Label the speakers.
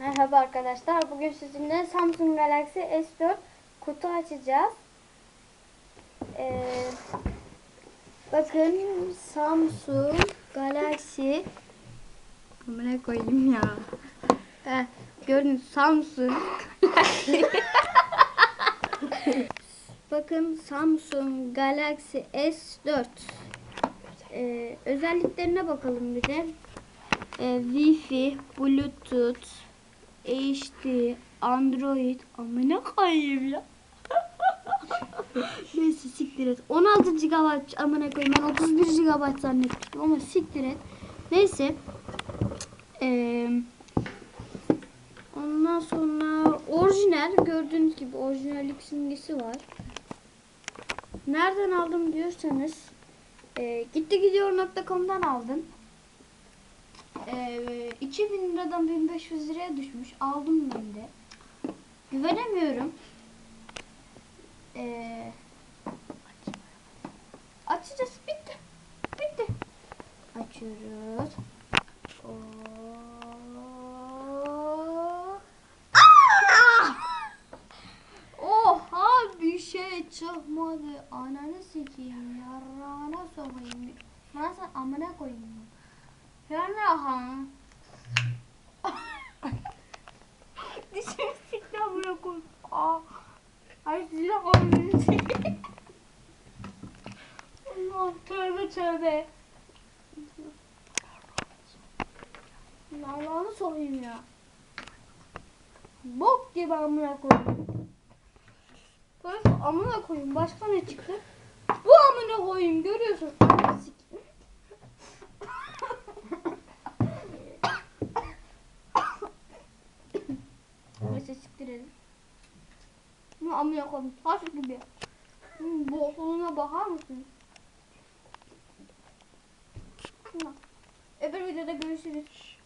Speaker 1: Merhaba arkadaşlar. Bugün sizinle Samsung Galaxy S4 kutu açacağız. Ee, bakın Samsung Galaxy Amına koyayım ya. Heh, gördünüz Samsung Galaxy. bakın Samsung Galaxy S4 Ee, özelliklerine bakalım bir de. Ee, Wi-Fi, Bluetooth, HD, Android. Amına koyayım ya. Neyse siktir et. 16 GB amına koyayım. Ben 31 GB zannetmiştim ama siktir et. Neyse. Ee, ondan sonra orijinal gördüğünüz gibi orijinallik simgesi var. Nereden aldım diyorsanız e, gittigidiyor.com'dan aldım. Ee, 2000 liradan 1500 liraya düşmüş. Aldım ben de. Güvenemiyorum. Ee, açacağız. Bitti. Bitti. Açıyoruz. Aa! Oha bir şey çıkmadı. Ananı sikeyim. Yarrağına sokayım. Ben sen amına koyayım. Yani ha. Dişimi sikti amına koyayım. Aa. Ay size koyayım. Allah tövbe tövbe. Allah'ını sokayım ya. Bok gibi amına koyayım. Böyle amına koyayım. Başka ne çıktı? Bu amına koyayım görüyorsun. Neyse siktir edin. Bu amına koyayım. Taş gibi. Hmm, Bokluğuna bakar mısın? Öbür videoda görüşürüz.